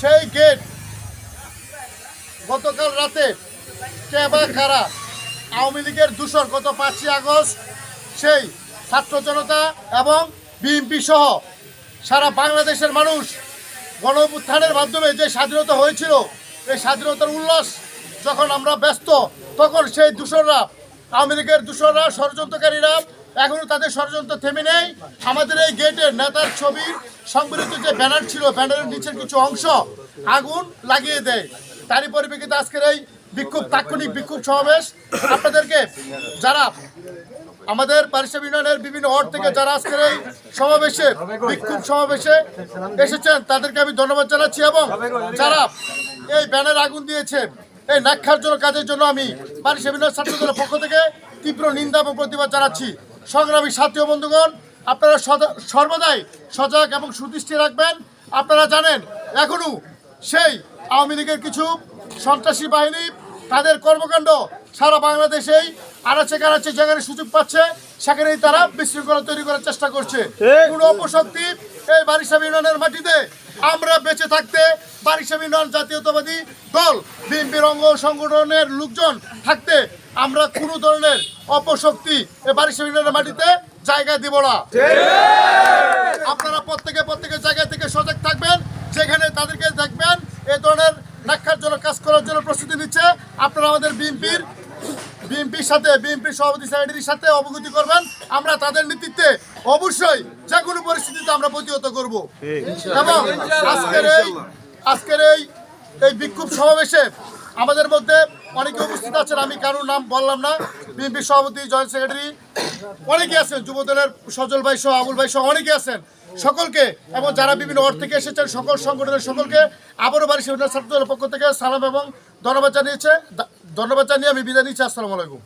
সেই গেট গতকাল রাতে কে বা কারা আওয়ামী লীগের দূষণ গত পাঁচই আগস্ট, সেই ছাত্র জনতা এবং বিএনপি সহ সারা বাংলাদেশের মানুষ গণ মাধ্যমে যে স্বাধীনতা হয়েছিল, এই স্বাধীনতার উল্লাস যখন আমরা ব্যস্ত, তখন সেই দূষণরা, আওয়ামী লীগের দূষণরা, ষড়যন্ত্রকারীরা এখনও তাদের ষড়যন্ত্র থেমে নেই। আমাদের এই গেটের নেতার ছবি সংবলিত যে ব্যানার ছিল, ব্যানারের নিচের কিছু অংশ আগুন লাগিয়ে দেয়। তারই পরিপ্রেক্ষিতে আজকের এই বিক্ষোভ, তাৎক্ষণিক বিক্ষোভ সমাবেশ আপনাদেরকে যারা আমাদের পারিশ্রম ইউনিয়নের বিভিন্ন ওয়ার্ড থেকে যারা আজকের এই সমাবেশে, বিক্ষোভ সমাবেশে এসেছেন, তাদেরকে আমি ধন্যবাদ জানাচ্ছি এবং যারা এই ব্যানার আগুন দিয়েছেন এই নাক্ষার জন্য কাজের জন্য আমি পারিশ্রম ইউনিয়ন ছাত্র দলের পক্ষ থেকে তীব্র নিন্দা এবং প্রতিবাদ জানাচ্ছি। সংগ্রামী সাথী বন্ধুগণ আপনারা সর্বদাই সজাগ এবং সুদৃষ্টি রাখবেন। আপনারা জানেন এখনও সেই আওয়ামী লীগের কিছু সন্ত্রাসী বাহিনী তাদের কর্মকাণ্ড সারা বাংলাদেশেই আনাচে কানাচে যেখানে সুযোগ পাচ্ছে। সেখানেই তারা বিশৃঙ্খলা তৈরি করার চেষ্টা করছে। কোন অপশক্তি এই বারিশাম ইউনিয়নের মাটিতে। আমরা বেঁচে থাকতে বারিশাম ইউনিয়ন জাতীয়তাবাদী দল বিএনপির অঙ্গ সংগঠনের লোকজন থাকতে আমরা কোনো ধরনের অপশক্তি মাটিতে জায়গা দিব না। আপনারা প্রত্যেকে প্রত্যেকের জায়গা থেকে সজাগ থাকবেন, যেখানে তাদেরকে দেখবেন এ ধরনের নাক্ষার জন্য কাজ করার জন্য প্রস্তুতি নিচ্ছে। আপনারা আমাদের বিএনপির বিএনপির সাথে, বিএনপির সভাপতি সেক্রেটারির সাথে অবগতি করবেন। আমরা তাদের নেতৃত্বে অবশ্যই যে কোনো পরিস্থিতিতে আমরা প্রতিহত করব। এবং আজকের এই আজকের এই এই বিক্ষোভ সমাবেশে আমাদের মধ্যে অনেকে উপস্থিত আছেন, আমি কারোর নাম বললাম না। বিএনপি সভাপতি, জয়েন্ট সেক্রেটারি অনেকে আছেন, যুবদলের সজল ভাই সহ, আবুল ভাই সহ অনেকে আছেন। সকলকে, এবং যারা বিভিন্ন ওয়ার্ড থেকে এসেছেন, সকল সংগঠনের সকলকে আবারও বাড়ি সেমিনার ছাত্রদলের পক্ষ থেকে সালাম এবং ধন্যবাদ জানিয়েছে। ধন্যবাদ জানিয়ে আমি বিদায় নিচ্ছি, আসসালামু আলাইকুম।